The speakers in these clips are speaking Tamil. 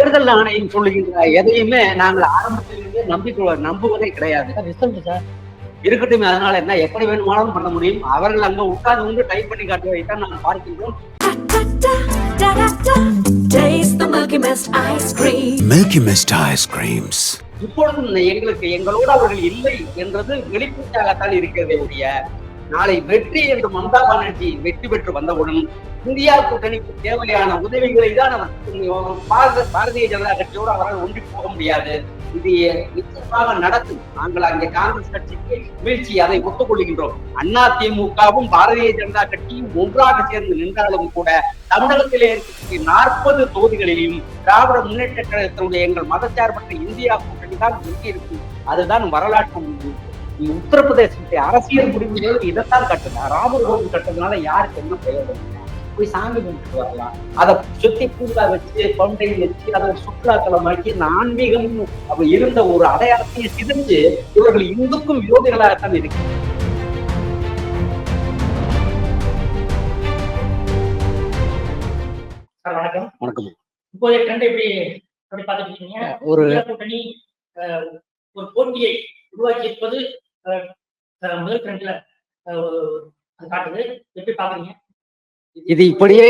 தேர்தல் ஆணையம் சொல்லுகின்ற எதையுமே நாங்கள் ஆரம்பத்திலிருந்தே நம்பிக்கை நம்புவதே கிடையாது ரிசல்ட் சார் இருக்கட்டும் அதனால என்ன எப்படி வேணுமானாலும் பண்ண முடியும் அவர்கள் அங்க உட்கார்ந்து கொண்டு டைப் பண்ணி பார்க்கின்றோம். Milky Mist ice creams. இப்பொழுதும் எங்களுக்கு எங்களோடு அவர்கள் இல்லை என்றது வெளிப்படையாகத்தான் இருக்கிறதே ஒழிய நாளை வெற்றி என்று மம்தா பானர்ஜி வெற்றி பெற்று வந்தவுடன் இந்தியா கூட்டணிக்கு தேவையான உதவிகளை தான் அவர் பாரத பாரதிய ஜனதா கட்சியோடு அவரால் ஒன்றி போக முடியாது. இது நிச்சயமாக நடக்கும். நாங்கள் அங்கே காங்கிரஸ் கட்சிக்கு வீழ்ச்சி அதை ஒத்துக்கொள்கின்றோம் அண்ணா திமுகவும் பாரதிய ஜனதா கட்சியும் ஒன்றாக சேர்ந்து நின்றாலும் கூட தமிழகத்திலே இருக்கக்கூடிய நாற்பது தொகுதிகளிலும் திராவிட முன்னேற்ற கழகத்தினுடைய எங்கள் மதச்சார்பற்ற இந்தியா கூட்டணி தான் வெற்றி இருக்கும் அதுதான் வரலாற்று முடிவு. உத்தரப்பிரதேசத்தை அரசியல் முடிவுகள் இதைத்தான் கட்டுது. ராமர் கோவில் கட்டுறதுனால யாருக்கு என்ன பிரயோஜனம்? போய் சாமி கும்பிட்டு வரலாம் அதை சுத்தி பூங்கா வச்சு பவுண்டை வச்சு அதை சுற்றுலாத்தலமாக்கி ஆன்மீகம் அப்ப இருந்த ஒரு அடையாளத்தையே சிதைஞ்சு இவர்கள் இந்துக்கும் விரோதிகளாகத்தான் இருக்கு. சார் வணக்கம். வணக்கம். இப்போதைய ட்ரெண்ட் எப்படி எப்படி பார்த்துட்டு இருக்கீங்க? ஒரு கூட்டணி ஒரு போட்டியை உருவாக்கி இருப்பது முதல் ட்ரெண்ட்ல காட்டுது. எப்படி பாக்குறீங்க இது இப்படியே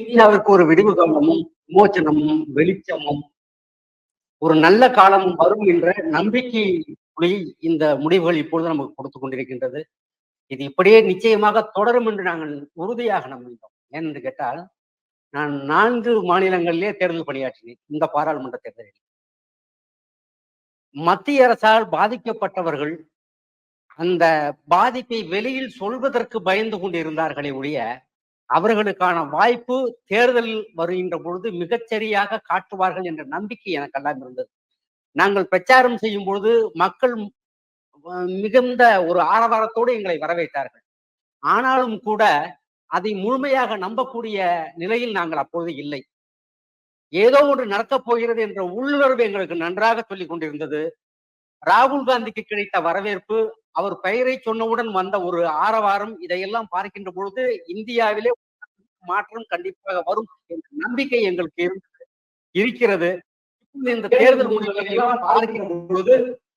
இந்தியாவிற்கு ஒரு விடிவு காலமும் விமோச்சனமும் வெளிச்சமும் ஒரு நல்ல காலமும் வரும் என்ற நம்பிக்கை இந்த முடிவுகள் இப்பொழுது நமக்கு கொடுத்து கொண்டிருக்கின்றது. இது இப்படியே நிச்சயமாக தொடரும் என்று நாங்கள் உறுதியாக நம்புகின்றோம். ஏனென்று கேட்டால் நான் நான்கு மாநிலங்களிலே தேர்தல் பணியாற்றினேன். இந்த பாராளுமன்ற தேர்தலில். மத்திய அரசால் பாதிக்கப்பட்டவர்கள் அந்த பாதிப்பை வெளியில் சொல்வதற்கு பயந்து கொண்டிருந்தார்களே ஒழிய அவர்களுக்கான வாய்ப்பு தேர்தலில் வருகின்ற பொழுது மிகச்சரியாக காட்டுவார்கள் என்ற நம்பிக்கை எனக்கெல்லாம் இருந்தது. நாங்கள் பிரச்சாரம் செய்யும் பொழுது மக்கள் மிகுந்த ஒரு ஆரவாரத்தோடு எங்களை வரவேற்றார்கள். ஆனாலும் கூட அதை முழுமையாக நம்பக்கூடிய நிலையில் நாங்கள் அப்பொழுது இல்லை. ஏதோ ஒன்று நடக்கப் போகிறது என்ற உள்ளுணர்வு எங்களுக்கு நன்றாக சொல்லிக் கொண்டிருந்தது. ராகுல் காந்திக்கு கிடைத்த வரவேற்பு அவர் பெயரை சொன்னவுடன் வந்த ஒரு ஆரவாரம் இதையெல்லாம் பார்க்கின்ற பொழுது இந்தியாவிலே மாற்றம் கண்டிப்பாக வரும் என்ற நம்பிக்கை எங்களுக்கு இருந்தது இருக்கிறது. இந்த தேர்தல் முடிவுகளை பார்க்கிற பொழுது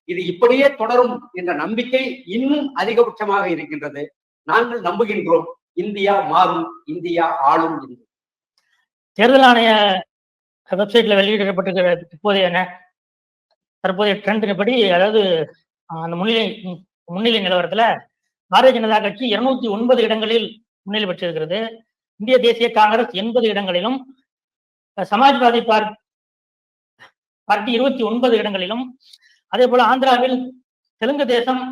இது இப்படியே தொடரும் என்ற நம்பிக்கை இன்னும் அதிகபட்சமாக இருக்கின்றது. நாங்கள் நம்புகின்றோம் இந்தியா மாறும் இந்தியா ஆளும் என்று. தேர்தல் ஆணைய வெப்சைட்ல வெளியிடப்பட்டிருக்கிற இப்போதைய தற்போதைய ட்ரெண்டின் படி அதாவது அந்த முன்னிலை முன்னிலை நிலவரத்துல பாரதிய ஜனதா கட்சி இருநூத்தி ஒன்பது இடங்களில் முன்னிலை பெற்றிருக்கிறது. இந்திய தேசிய காங்கிரஸ் எண்பது இடங்களிலும் சமாஜ்வாதி பார்ட்டி இருபத்தி ஒன்பது இடங்களிலும் அதே போல ஆந்திராவில் தெலுங்கு தேசம்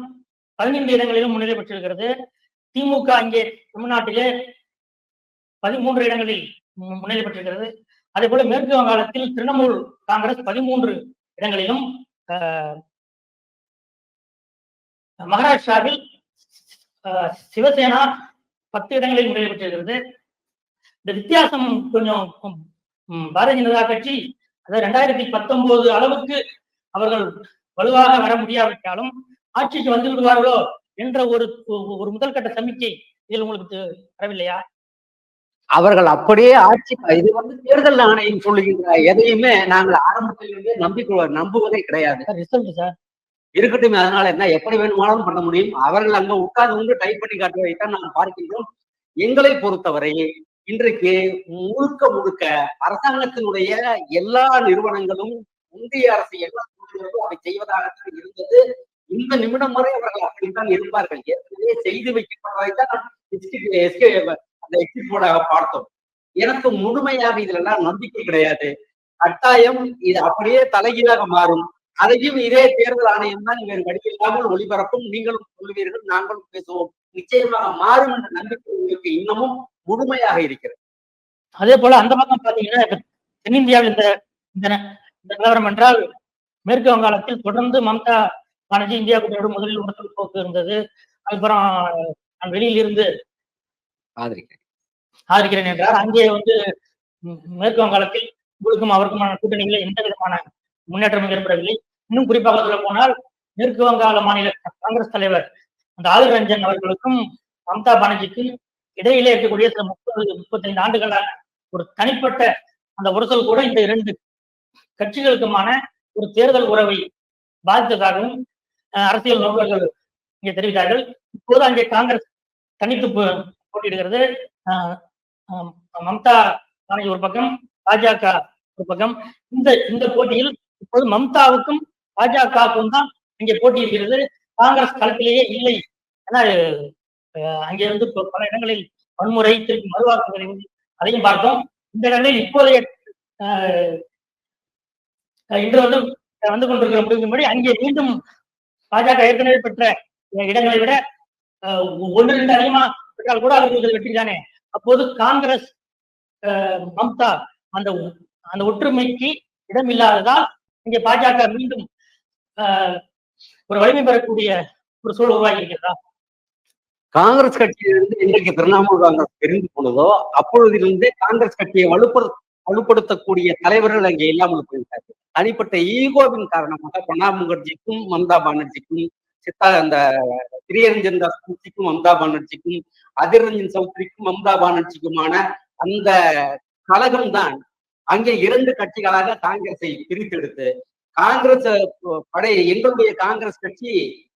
பதினைந்து இடங்களிலும் முன்னிலை பெற்றிருக்கிறது. திமுக இங்கே தமிழ்நாட்டிலே பதிமூன்று இடங்களில் முன்னிலை பெற்றிருக்கிறது. அதே போல மேற்கு வங்காளத்தில் திரிணாமுல் காங்கிரஸ் பதிமூன்று இடங்களிலும் ஆஹ், மகாராஷ்டிராவில் சிவசேனா பத்து இடங்களில் முன்னிலை பெற்றிருக்கிறது. இந்த வித்தியாசம் கொஞ்சம் பாரதிய ஜனதா கட்சி அதாவது ரெண்டாயிரத்தி பத்தொன்பது அளவுக்கு அவர்கள் வலுவாக வர முடியாவிட்டாலும் ஆட்சிக்கு வந்து விடுவார்களோ என்ற ஒரு ஒரு முதல்கட்ட சமிக்கை இதில் உங்களுக்கு வரவில்லையா? அவர்கள் அப்படியே ஆட்சி இது வந்து தேர்தல் ஆணையம் சொல்லுகின்ற எதையுமே நாங்கள் ஆரம்பத்திலிருந்தே நம்பிக்கை நம்புவதே கிடையாது. Result sir? இருக்கட்டும். அதனால என்ன எப்படி வேணுமானாலும் பண்ண முடியும்? அவர்கள் அங்க உட்கார்ந்து கொண்டு டைப் பண்ணி காட்டுவதைத்தான் நாம் பார்க்கின்றோம். எங்களை பொறுத்தவரை இன்றைக்கு முழுக்க முழுக்க அரசாங்கத்தினுடைய எல்லா நிறுவனங்களும் இந்திய அரசு என்ன நிறுவனங்களும் அதை செய்வதாகத்தான் இருந்தது. இந்த நிமிடம் வரை அவர்கள் அப்படித்தான் இருப்பார்கள். ஏற்கனவே செய்து வைக்கப்பட்டதைத்தான் அந்த எக்ஸிட் போர்டாக பார்த்தோம். எனக்கு முழுமையாக இதுல எல்லாம் நம்பிக்கை கிடையாது. கட்டாயம் இது அப்படியே தலைகீழாக மாறும். அதையும் இதே தேர்தல் ஆணையம் தான் வேறு வடிவில்லாமல் ஒளிபரப்பும் நீங்களும் சொல்லுவீர்கள் நாங்களும் பேசுவோம். நிச்சயமாக மாறும் என்ற நம்பிக்கை உங்களுக்கு இன்னமும் முழுமையாக இருக்கிறது. அதே போல அந்த பக்கம் பாத்தீங்கன்னா தென்னிந்தியாவில் இந்த இந்த நிலவரம் என்றால் மேற்கு வங்காளத்தில் தொடர்ந்து மம்தா பானர்ஜி இந்தியா கூட்டணியோட முதலில் உடல் போக்கு இருந்தது. அதுக்கப்புறம் நான் வெளியில் இருந்து ஆதரிக்கிறேன். ஆதரிக்கிறேன் என்றார் அங்கே வந்து மேற்கு வங்காளத்தில் உங்களுக்கும் அவருக்குமான கூட்டணிகளில் எந்த விதமான முன்னேற்றமும் ஏற்படவில்லை. இன்னும் குறிப்பாக சொல்ல போனால் மேற்கு வங்காள மாநில காங்கிரஸ் தலைவர் அந்த ஆளு ரஞ்சன் அவர்களுக்கும் மம்தா பானர்ஜிக்கும் இடையிலே இருக்கக்கூடிய சில முப்பது முப்பத்தைந்து ஆண்டுகளான ஒரு தனிப்பட்ட அந்த உரசல் கூட இந்த இரண்டு கட்சிகளுக்குமான ஒரு தேர்தல் உறவை பாதித்ததாகவும் அஹ், அரசியல் நோக்கர்கள் இங்கே தெரிவித்தார்கள். இப்போது அங்கே காங்கிரஸ் தனித்து போ- போட்டியிடுகிறது. மம்தா பானர்ஜி ஒரு பக்கம் பாஜக ஒரு பக்கம். இந்த இந்த போட்டியில் இப்போது மம்தாவுக்கும் பாஜகவுக்கும் தான் இங்கே போட்டியிடுகிறது காங்கிரஸ் களத்திலேயே இல்லை. ஏன்னா அங்கே இருந்து பல இடங்களில் வன்முறை திருப்பி மறுவாக்குகளை வந்து அதையும் பார்த்தோம். இந்த இடங்களில் இப்போதைய இன்று வந்து வந்து கொண்டிருக்கிற முடிவுபடி அங்கே மீண்டும் பாஜக ஏற்கனவே பெற்ற இடங்களை விட அஹ், ஒன்று ரெண்டு அதிகமா பெற்றால் கூட அவர்கள் வெற்றி தானே. அப்போது காங்கிரஸ் மம்தா அந்த அந்த ஒற்றுமைக்கு இடம் இல்லாததால் இங்கே பாஜக மீண்டும் ஒரு வலிமை பெறக்கூடிய ஒரு சூழல் உருவாகி இருக்கிறதா காங்கிரஸ் கட்சியிலிருந்து இன்றைக்கு திரிணாமுல் காங்கிரஸ் பிரிந்து போனதோ அப்பொழுதிலிருந்தே காங்கிரஸ் கட்சியை வலுப்படு வலுப்படுத்தக்கூடிய தலைவர்கள் அங்கே இல்லாமல் போயிருக்காரு தனிப்பட்ட ஈகோவின் காரணமாக பிரணாப் முகர்ஜிக்கும் மம்தா பானர்ஜிக்கும் சித்தா அந்த பிரியரஞ்சன் தாஸ் முர்சிக்கும் மம்தா பானர்ஜிக்கும் அதிர் ரஞ்சன் சௌத்ரிக்கும் மம்தா பானர்ஜிக்குமான அந்த கழகம் தான் அங்கே இரண்டு கட்சிகளாக காங்கிரஸை பிரித்தெடுத்து காங்கிரஸ் படை எங்களுடைய காங்கிரஸ் கட்சி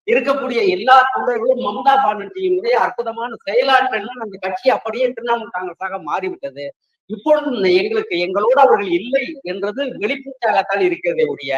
இருக்கக்கூடிய எல்லா தொண்டர்களும் மம்தா பானர்ஜியினுடைய அற்புதமான செயலாற்றல் அந்த கட்சி அப்படியே திரிணாமுல் காங்கிரஸாக மாறிவிட்டது. இப்பொழுது எங்களுக்கு எங்களோடு அவர்கள் இல்லை என்றது வெளிப்பட்டாகத்தான் இருக்கிறதே ஒழிய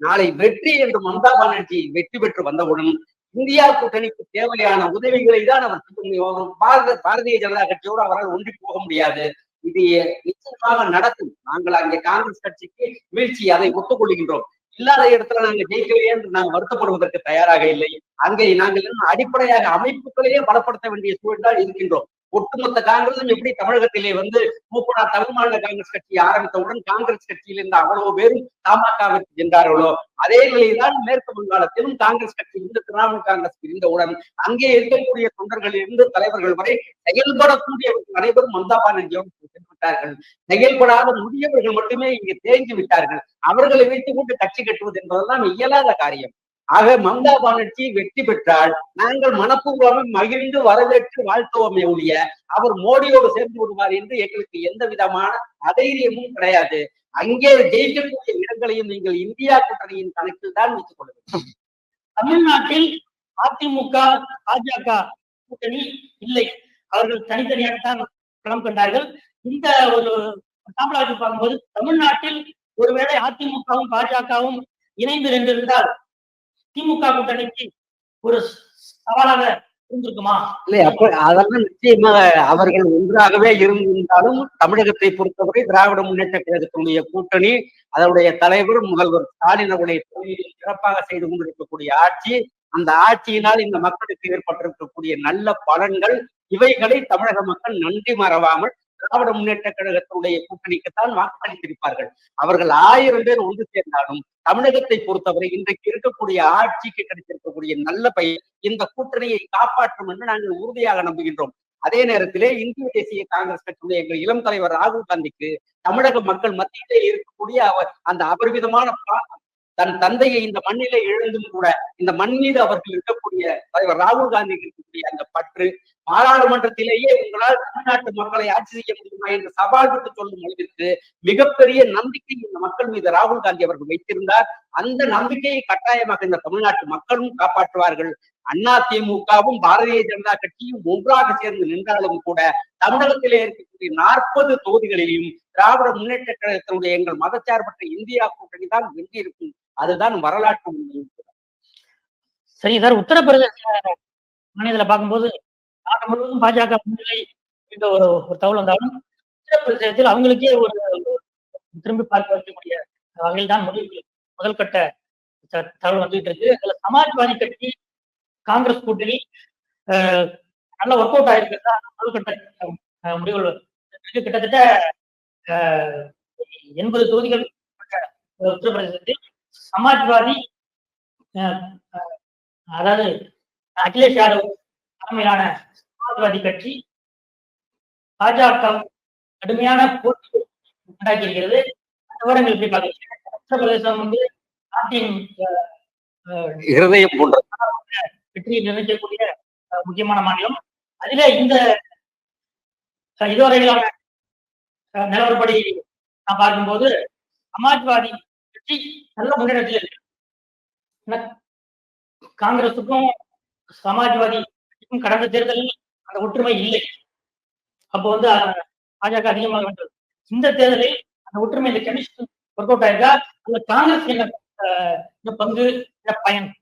நாளை வெற்றி என்று மம்தா பானர்ஜி வெற்றி பெற்று வந்தவுடன் இந்தியா கூட்டணிக்கு தேவையான உதவிகளை தான் அவர் பாரத பாரதிய ஜனதா கட்சியோடு அவரால் ஒன்றி போக முடியாது. இது நிச்சயமாக நடக்கும். நாங்கள் அங்கே காங்கிரஸ் கட்சிக்கு வீழ்ச்சி அதை ஒத்துக்கொள்கின்றோம் இல்லாத இடத்துல நாங்க ஜெயிக்கலையே என்று நாங்கள் வருத்தப்படுவதற்கு தயாராக இல்லை. அங்கே நாங்கள் இன்னும் அடிப்படையாக அமைப்புகளையே பலப்படுத்த வேண்டிய சூழல் இருக்கின்றோம். ஒட்டுமொத்த காங்கிரசும் எப்படி தமிழகத்திலே வந்து மூப்பனா தமிழ் மாநில காங்கிரஸ் கட்சியை ஆரம்பித்தவுடன் காங்கிரஸ் கட்சியில் இருந்த அவ்வளவு பேரும் தமாகவிற்கு சென்றார்களோ? அதே நிலையில்தான் மேற்கு வங்காளத்திலும் காங்கிரஸ் கட்சி இருந்து திரிணாமுல் காங்கிரஸ் பிரிந்தவுடன் அங்கே இருக்கக்கூடிய தொண்டர்கள் இருந்து தலைவர்கள் வரை செயல்படக்கூடியவர்கள் அனைவரும் மம்தா பானர்ஜியோடு விட்டார்கள். செயல்படாத முதியவர்கள் மட்டுமே இங்கு தேங்கி விட்டார்கள். அவர்களை வைத்துக் கொண்டு கட்சி கட்டுவது என்பதெல்லாம் இயலாத காரியம். ஆக மம்தா பானர்ஜி வெற்றி பெற்றால் நாங்கள் மனப்பூர்வமாக மகிழ்ந்து வரவேற்று வாழ்த்துவோமே ஒழிய அவர் மோடியோடு சேர்ந்து விடுவார் என்று எங்களுக்கு எந்த விதமான அதைரியமும் கிடையாது. அங்கே ஜெயிக்கக்கூடிய இடங்களையும் நீங்கள் இந்தியா கூட்டணியின் கணக்கில் தான் வைத்துக் கொள்ள வேண்டும். தமிழ்நாட்டில் அதிமுக பாஜக கூட்டணி இல்லை. அவர்கள் தனித்தனியாகத்தான் களம் கண்டார்கள். இந்த ஒரு சாம்பலாஜி பார்க்கும்போது தமிழ்நாட்டில் ஒருவேளை அதிமுகவும் பாஜகவும் இணைந்து நின்றிருந்தால் திமுக கூட்டணிக்கு ஒரு சவாலாக இருந்திருக்குமா? இல்லை அப்ப அதெல்லாம் நிச்சயமாக அவர்கள் ஒன்றாகவே இருந்திருந்தாலும் தமிழகத்தை பொறுத்தவரை திராவிட முன்னேற்ற கழகத்தினுடைய கூட்டணி அதனுடைய தலைவர் முதல்வர் ஸ்டாலின் அவருடைய தொழிலை சிறப்பாக செய்து கொண்டிருக்கக்கூடிய ஆட்சி அந்த ஆட்சியினால் இந்த மக்களுக்கு ஏற்பட்டிருக்கக்கூடிய நல்ல பலன்கள் இவைகளை தமிழக மக்கள் நன்றி மறவாமல் திராவிட முன்னேற்ற கழகத்தினுடைய கூட்டணிக்குத்தான் வாக்களித்திருப்பார்கள். அவர்கள் ஆயிரம் பேர் ஒன்று சேர்ந்தாலும் தமிழகத்தை பொறுத்தவரை இன்றைக்கு இருக்கக்கூடிய ஆட்சிக்கு கிடைத்திருக்கக்கூடிய நல்ல பெயர் இந்த கூட்டணியை காப்பாற்றும் என்று நாங்கள் உறுதியாக நம்புகின்றோம். அதே நேரத்திலே இந்திய தேசிய காங்கிரஸ் கட்சியுடைய எங்கள் இளம் தலைவர் ராகுல் காந்திக்கு தமிழக மக்கள் மத்தியிலே இருக்கக்கூடிய அவர் அந்த அபரிவிதமான தன் தந்தையை இந்த மண்ணிலே இழந்தும் கூட இந்த மண் மீது அவர்கள் இருக்கக்கூடிய தலைவர் ராகுல் காந்திக்கு இருக்கக்கூடிய அந்த பற்று பாராளுமன்றத்திலேயே உங்களால் தமிழ்நாட்டு மக்களை ஆட்சி செய்ய முடியுமா என்று சவால் விட்டு சொல்லும் அளவிற்கு மிகப்பெரிய நம்பிக்கை இந்த மக்கள் மீது ராகுல் காந்தி அவர்கள் வைத்திருந்தார். அந்த நம்பிக்கையை கட்டாயமாக இந்த தமிழ்நாட்டு மக்களும் காப்பாற்றுவார்கள். அண்ணா திமுகவும் பாரதிய ஜனதா கட்சியும் ஒன்றாக சேர்ந்து நின்றாலும் கூட தமிழகத்திலே இருக்கக்கூடிய நாற்பது தொகுதிகளிலும் திராவிட முன்னேற்ற கழகத்தினுடைய எங்கள் மதச்சார்பற்ற இந்தியா கூட்டணி தான் வென்றிருக்கும். அதுதான் வரலாற்று சரி சார் உத்தரப்பிரதேச மாநிலத்தில் பார்க்கும்போது நாடு முழுவதும் பாஜக முன்னிலை என்ற ஒரு ஒரு தகவல் வந்தாலும் உத்தரப்பிரதேசத்தில் அவங்களுக்கே ஒரு திரும்பி பார்க்க வைக்கக்கூடிய வகையில் தான் முடிவு முதல் கட்ட த- தகவல் வந்துகிட்டு இருக்கு. அதுல சமாஜ்வாதி கட்சி காங்கிரஸ் கூட்டணி நல்ல ஒர்க் அவுட் ஆயிருக்கிறதா முதல் கட்ட முடிவுகள் கிட்டத்தட்ட எண்பது தொகுதிகள் உத்தரப்பிரதேசத்தில் சமாஜ்வாதி அதாவது அகிலேஷ் யாதவ் தலைமையிலான சமாஜ்வாதி கட்சி பாஜக கடுமையான போட்டி உண்டாக்கி இருக்கிறது விவரங்கள் எப்படி பார்க்குறீங்க? உத்தரப்பிரதேசம் வந்து நாட்டின் இருதயம் போன்ற வெற்றியை நிர்ணயிக்கக்கூடிய முக்கியமான மாநிலம். அதிலே இந்த இதுவரையிலான நிலவரப்படி நான் பார்க்கும்போது சமாஜ்வாதி கட்சி நல்ல முன்னேற்றத்தில் இருக்கு. ஆனா, காங்கிரசுக்கும் சமாஜ்வாதி கடந்த தேர்தலில் அந்த ஒற்றுமை இல்லை. அப்போ வந்து பாஜக அதிகமாக வென்றது. இந்த தேர்தலில் அந்த ஒற்றுமை இந்த கெமிஸ்ட் ஒர்க் அவுட் ஆயிருக்கா? அந்த காங்கிரஸ் என்ன பங்கு என்ன பயன்?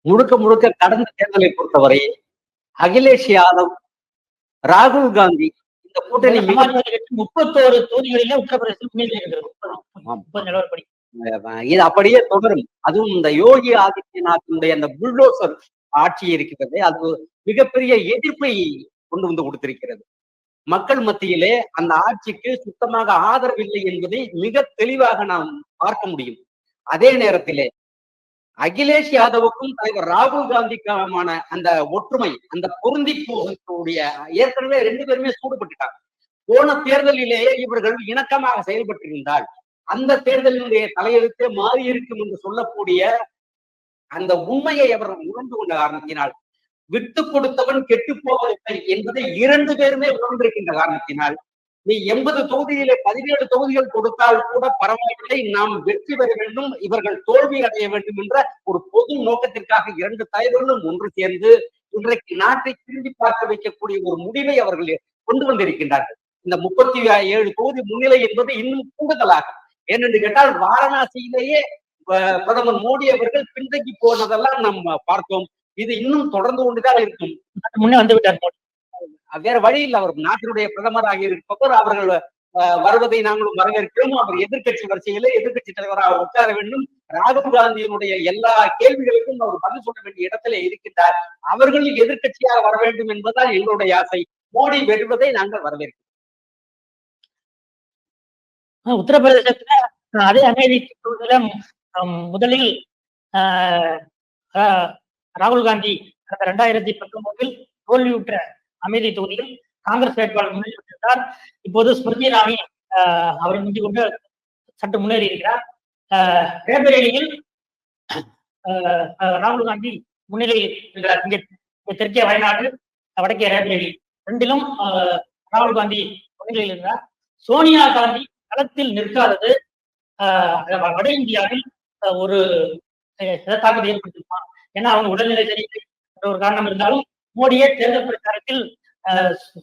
முழுக்க முழுக்க கடந்த தேர்தலை பொறுத்தவரை அகிலேஷ் யாதவ் ராகுல் காந்தி இந்த கூட்டணி முப்பத்தோரு தொகுதிகளிலே உத்தரப்பிரதேசத்தில் முன்னேறி இருக்கிறது முப்பது நிலவரப்படி. இது அப்படியே தொடரும். அதுவும் இந்த யோகி ஆதித்யநாத்தினுடைய அந்த புல்டோசர் ஆட்சி இருக்கிறது. அது மிகப்பெரிய எதிர்ப்பை கொண்டு வந்து கொடுத்திருக்கிறது. மக்கள் மத்தியிலே அந்த ஆட்சிக்கு சுத்தமாக ஆதரவில்லை என்பதை மிக தெளிவாக நாம் பார்க்க முடியும். அதே நேரத்திலே அகிலேஷ் யாதவுக்கும் தலைவர் ராகுல் காந்திக்குமான அந்த ஒற்றுமை அந்த பொருந்தி போகக்கூடிய ஏற்கனவே ரெண்டு பேருமே சூடுபட்டுட்டாங்க. போன தேர்தலிலேயே இவர்கள் இணக்கமாக செயல்பட்டிருந்தால் அந்த தேர்தலினுடைய தலையெழுத்தே மாறி இருக்கும் என்று சொல்லக்கூடிய அந்த உண்மையை அவர் உணர்ந்து கொண்ட காரணத்தினால் விட்டு கொடுத்தவன் கெட்டு போவதில்லை என்பதை இரண்டு பேருமே உணர்ந்திருக்கின்ற காரணத்தினால் நீ எண்பது தொகுதியிலே பதினேழு தொகுதிகள் கொடுத்தால் கூட பரவாயில்லை நாம் வெற்றி பெற வேண்டும் இவர்கள் தோல்வி அடைய வேண்டும் என்ற ஒரு பொது நோக்கத்திற்காக இரண்டு தலைவர்களும் ஒன்று சேர்ந்து இன்றைக்கு நாட்டை திரும்பி பார்க்க வைக்கக்கூடிய ஒரு முடிவை அவர்கள் கொண்டு வந்திருக்கின்றார்கள். இந்த முப்பத்தி ஏழு தொகுதி முன்னிலை என்பது இன்னும் கூடுதலாகும். ஏனென்று கேட்டால் வாரணாசியிலேயே பிரதமர் மோடி அவர்கள் பின்தங்கி போனதெல்லாம் நம்ம பார்த்தோம். இது இன்னும் தொடர்ந்து கொண்டுதான் இருக்கும். முன்னே வந்து விட்டார். வேற வழி இல்லை. அவர் நாட்டினுடைய பிரதமராக இருப்பவர் அவர்கள் வருவதை நாங்களும் வரவேற்கிறோம். அவர் எதிர்க்கட்சி வரிசையிலே எதிர்க்கட்சி தலைவராக உட்கார வேண்டும். ராகுல் காந்தியினுடைய எல்லா கேள்விகளுக்கும் அவர் பதில் சொல்ல வேண்டிய இடத்திலே இருக்கின்றார். அவர்கள் எதிர்க்கட்சியாக வர வேண்டும் என்பதுதான் எங்களுடைய ஆசை. மோடி வெல்வதை நாங்கள் வரவேற்கிறோம். உத்தரப்பிரதேசத்துல அதே அமேதி தொகுதியில முதலில் ஆஹ் ஆஹ் ராகுல் காந்தி கடந்த ரெண்டாயிரத்தி பத்தொன்பதில் தோல்வியுற்ற அமேதி தொகுதியில் காங்கிரஸ் வேட்பாளர் முன்னிலைத்தார் இப்போது ஸ்மிருதி இராணி ஆஹ் அவரை முந்தி கொண்டு சற்று முன்னேறி இருக்கிறார். ஆஹ் ரேபரேலியில் ஆஹ் ராகுல் காந்தி முன்னிலையில் இருக்கிறார். இங்கே இங்கே தெற்கே வயநாடு வடக்கே ரேபரேலி. ரெண்டிலும் ஆஹ் ராகுல் காந்தி முன்னிலையில் இருக்கிறார். சோனியா காந்தி களத்தில் நிற்காதது ஆஹ் வட இந்தியாவில் ஒரு தாக்கத்தை ஏற்படுத்திருமா ஏன்னா அவங்க உடல்நிலை சரியில்லை என்ற ஒரு காரணம் இருந்தாலும் மோடியே தேர்தல் பிரச்சாரத்தில்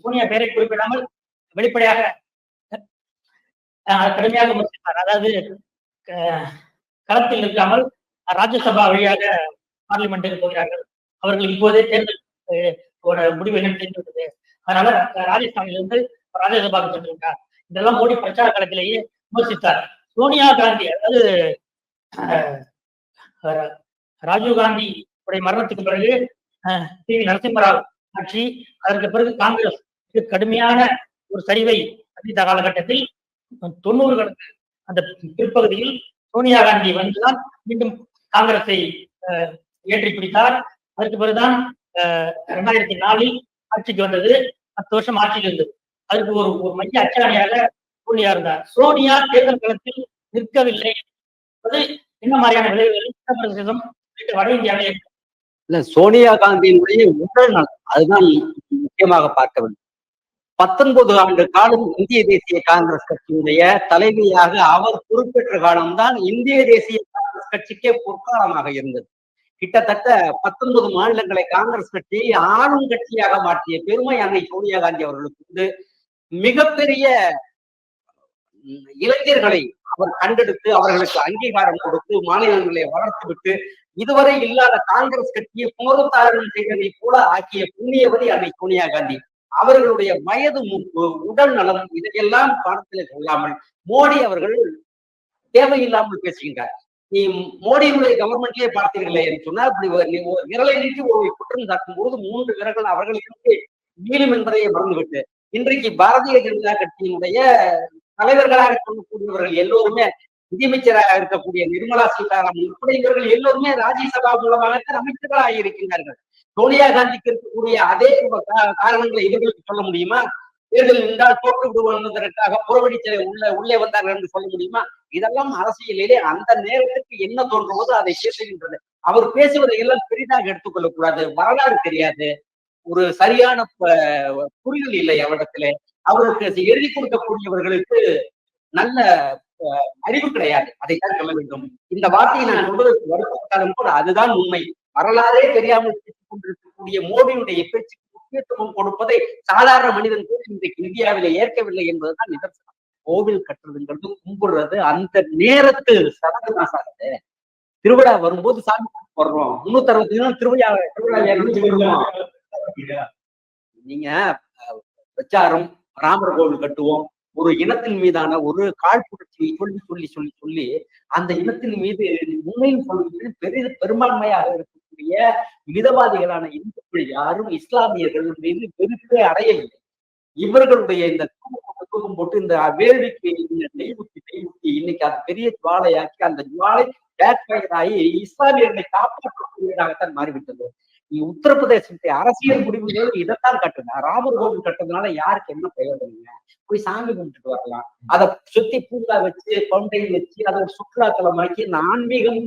சோனியா பெயரை குறிப்பிடாமல் வெளிப்படையாக கடுமையாக விமர்சித்தார். அதாவது களத்தில் நிற்காமல் ராஜ்யசபா வழியாக பார்லிமெண்ட்டுக்கு போகிறார்கள். அவர்கள் இப்போதே தேர்தல் ஒரு முடிவு என்னன்னு தெரிந்துவிட்டது அதனால ராஜஸ்தானிலிருந்து ராஜ்யசபாவுக்கு சென்றிருக்கார். இதெல்லாம் மோடி பிரச்சார களத்திலேயே விமர்சித்தார். சோனியா காந்தி அதாவது அஹ், ராஜீவ் காந்தி உடைய மரணத்துக்கு பிறகு அஹ், டி வி. நரசிம்மராவ் ஆட்சி அதற்கு பிறகு காங்கிரஸ். மிக கடுமையான ஒரு சரிவை சந்தித்த காலகட்டத்தில் தொண்ணூறுகளுக்கு அந்த பிற்பகுதியில் சோனியா காந்தி வந்துதான் மீண்டும் காங்கிரஸை அஹ், ஏற்றி பிடித்தார். அதற்கு பிறகுதான் அஹ், இரண்டாயிரத்தி நாலில் ஆட்சிக்கு வந்தது. பத்து வருஷம் ஆட்சியில் இருந்தது. அதுக்கு ஒரு ஒரு மைய அச்சாணியாக சோனியா இருந்தார். சோனியா தேர்தல் களத்தில் நிற்கவில்லை. அது என்ன மாதிரியான விளைவுகள்? வட இந்தியாவிலே இல்ல சோனியா காந்தியினுடைய உடல் நலம் அதுதான் முக்கியமாக பார்க்க வேண்டும். பத்தொன்பது ஆண்டு காலம் இந்திய தேசிய காங்கிரஸ் கட்சியினுடைய தலைவியாக அவர் பொறுப்பேற்ற காலம்தான் இந்திய தேசிய காங்கிரஸ் கட்சிக்கே பொற்காலமாக இருந்தது. கிட்டத்தட்ட பத்தொன்பது மாநிலங்களை காங்கிரஸ் கட்சியை ஆளும் கட்சியாக மாற்றிய பெருமை அன்னை சோனியா காந்தி அவர்களுக்கு உண்டு. மிகப்பெரிய இளைஞர்களை அவர் கண்டெடுத்து அவர்களுக்கு அங்கீகாரம் கொடுத்து மாநிலங்களை வளர்த்துவிட்டு இதுவரை இல்லாத காங்கிரஸ் கட்சியை புனருத்தாரணம் செய்ததை போல ஆக்கிய புண்ணியவதி அன்னை சோனியா காந்தி. அவர்களுடைய வயது மூப்பு உடல் நலம் இதையெல்லாம் பணத்திலே கொள்ளாமல் மோடி அவர்கள் தேவையில்லாமல் பேசுகின்றார். நீ மோடியினுடைய கவர்மெண்ட்லயே பார்த்தீர்களே என்று சொன்னால் அப்படி நீ விரலை நீட்டி ஒரு குற்றம் சாட்டும் பொழுது மூன்று விரல்கள் அவர்களுக்கு நீளும் என்பதையே மறந்துவிட்டு இன்றைக்கு பாரதிய ஜனதா கட்சியினுடைய தலைவர்களாக சொல்லக்கூடியவர்கள் எல்லோருமே நிதியமைச்சராக இருக்கக்கூடிய நிர்மலா சீதாராமன் உட்பட இவர்கள் எல்லோருமே ராஜ்யசபா மூலமாகத்தான் அமைச்சர்களாக இருக்கின்றார்கள். சோனியா காந்திக்கு இருக்கக்கூடிய அதே கா- காரணங்களை இவர்களுக்கு சொல்ல முடியுமா? தேர்தல் நின்றால் தோற்று விடுவோம் என்பதற்காக புறவழிச்சலை உள்ள உள்ளே வந்தார்கள் என்று சொல்ல முடியுமா? இதெல்லாம் அரசியலிலே அந்த நேரத்துக்கு என்ன தோன்றுவதோ அதை பேசுகின்றது அவர் பேசுவதை எல்லாம் பெரிதாக எடுத்துக்கொள்ளக்கூடாது. வரலாறு தெரியாது. ஒரு சரியான புரிதல் இல்லை அவரிடத்துல. அவருக்கு எழுதி கொடுக்கக்கூடியவர்களுக்கு நல்ல அறிவு கிடையாது. அதைத்தான் சொல்ல வேண்டும். இந்த வார்த்தையை நான் சொல்வதற்கு வருத்தப்பட்டாலும் கூட அதுதான் உண்மை. வரலாறே தெரியாமல் கொண்டிருக்கக்கூடிய மோடியுடைய பேச்சுக்கு முக்கியத்துவம் கொடுப்பதை சாதாரண மனிதன் கூட இன்றைக்கு இந்தியாவிலே ஏற்கவில்லை என்பதுதான் நிதர்சனம். கோவில் கட்டுறதுங்கிறது கும்பிடுறது அந்த நேரத்து சடங்கு தான் சார் திருவிழா வரும்போது சாமி போடுறோம் முன்னூத்தி அறுபத்தி திருவிழா திருவிழா நீங்க பிரச்சாரம் ராமர் கோவில் கட்டுவோம். ஒரு இனத்தின் மீதான ஒரு காழ்ப்புணர்ச்சியை சொல்லி சொல்லி சொல்லி சொல்லி அந்த இனத்தின் மீது உண்மையின் சொல்வது பெரிய பெரும்பான்மையாக இருக்கக்கூடிய மிதவாதிகளான இந்துக்கள் யாரும் இஸ்லாமியர்கள் மீது வெறுப்பே அடையவில்லை. இவர்களுடைய இந்த தூக்கம் போட்டு இந்த வேள்விக்கு இந்த நெய் ஊற்றி நெய் இன்னைக்கு அது பெரிய ஜுவாலையாக்கி அந்த ஜுவாலை பேக் ஆகி இஸ்லாமியர்களை காப்பாற்றக்கூடியதாகத்தான் மாறிவிட்டது. உத்தரப்பிரதேசத்தை அரசியல் முடிவுகள் இதைத்தான் கட்டுன ராமர் கோவில் கட்டுறதுனால யாருக்கு என்ன பிரயோஜனங்க போய் சாமி கும்பிட்டுட்டு வரலாம். அதை சுத்தி பூங்கா வச்சு பவுண்டைன் வச்சு அதை ஒரு சுற்றுலா தலமாக்கி இந்த ஆன்மீகம்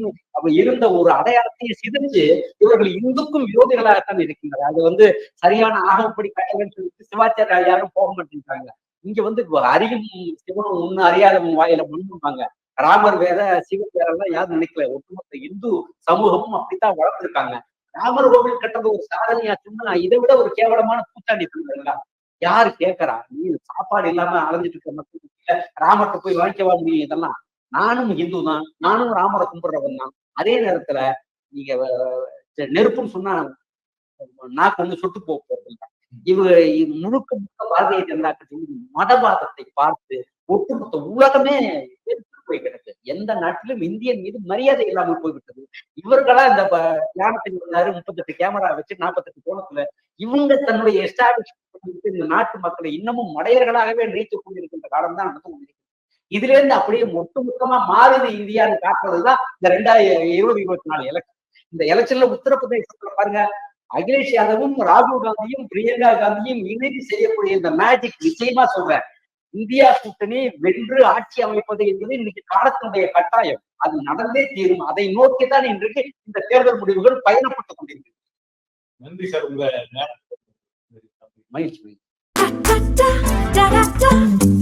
இருந்த ஒரு அடையாளத்தையும் சிதைஞ்சு இவர்கள் இந்துக்கும் விரோதிகளாகத்தான் இருக்கின்றனர். அது வந்து சரியான ஆகப்படி கட்டலன்னு சொல்லிட்டு சிவாச்சாரியா யாரும் போக மாட்டேங்கிறாங்க இங்க வந்து அறியும் சிவனும் ஒண்ணு அறியாதவன் வாயில மண்ணுவாங்க ராமர் வேற சிவன் வேற எல்லாம் யாரும் நினைக்கல. ஒட்டுமொத்த இந்து சமூகமும் அப்படித்தான் வளர்ந்துருக்காங்க. ராமர் கோவில் கட்டுறது ஒரு சாதனையா? சொன்னா இதை விட ஒரு கேவலமான பூச்சாண்டி சொல்லுங்களா யாரு கேட்கறா? நீ சாப்பாடு இல்லாம அலைஞ்சிட்டு இருக்க மக்கள் ராமர்கிட்ட போய் வாங்கிக்கவா முடியும் இதெல்லாம்? நானும் இந்து தான் நானும் ராமரை கும்பிடுறவன் தான். அதே நேரத்துல நீங்க நெருப்புன்னு சொன்னா நாக்கு வந்து சுட்டு போக போறது இவங்க இவ் முழுக்க முழுக்க பாரதிய ஜனதா கட்சி மதவாதத்தை பார்த்து ஒட்டுமொத்த உலகமே போய் கிடக்கு. எந்த நாட்டிலும் இந்தியன் மீது மரியாதை இல்லாமல் போய்விட்டது. இவர்களா இந்த ப- கிராமத்தில் இருந்தாரு முப்பத்தெட்டு கேமரா வச்சு நாற்பத்தெட்டு கோணத்துல இவங்க தன்னுடைய எஸ்டாபிஷ் இந்த நாட்டு மக்களை இன்னமும் மடையர்களாகவே நினைத்துக் கொண்டிருக்கின்ற காலம் தான் நடந்து கொண்டிருக்கிறது இதுல இருந்து அப்படியே ஒட்டுமொத்தமா மாறுது இந்தியான்னு காட்டுறதுதான் இந்த ரெண்டாயிரம் இருபது இருபத்தி நாலு எலெக்ஷன் இந்த எலெக்ஷன்ல உத்தரப்பிரதேசத்துல பாருங்க அகிலேஷ் யாதவும் ராகுல் காந்தியும் பிரியங்கா காந்தியும் இணைந்து செய்யக்கூடிய இந்த மேஜிக் நிச்சயமா சொல்றேன். இந்தியா கூட்டணி வென்று ஆட்சி அமைப்பது என்பது இன்னைக்கு காலத்தினுடைய கட்டாயம் அது நடந்தே தீரும் அதை நோக்கித்தான் இன்றைக்கு இந்த தேர்தல் முடிவுகள் பயணப்பட்டுக் கொண்டிருக்கிறது நன்றி சார் உங்க மகிழ்ச்சி.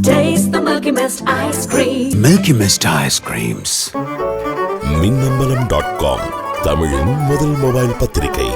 Taste the Milky Mist ice cream. Milky Mist ice creams. Minnambalam dot com தமிழின் முதல் மொபைல் பத்திரிகை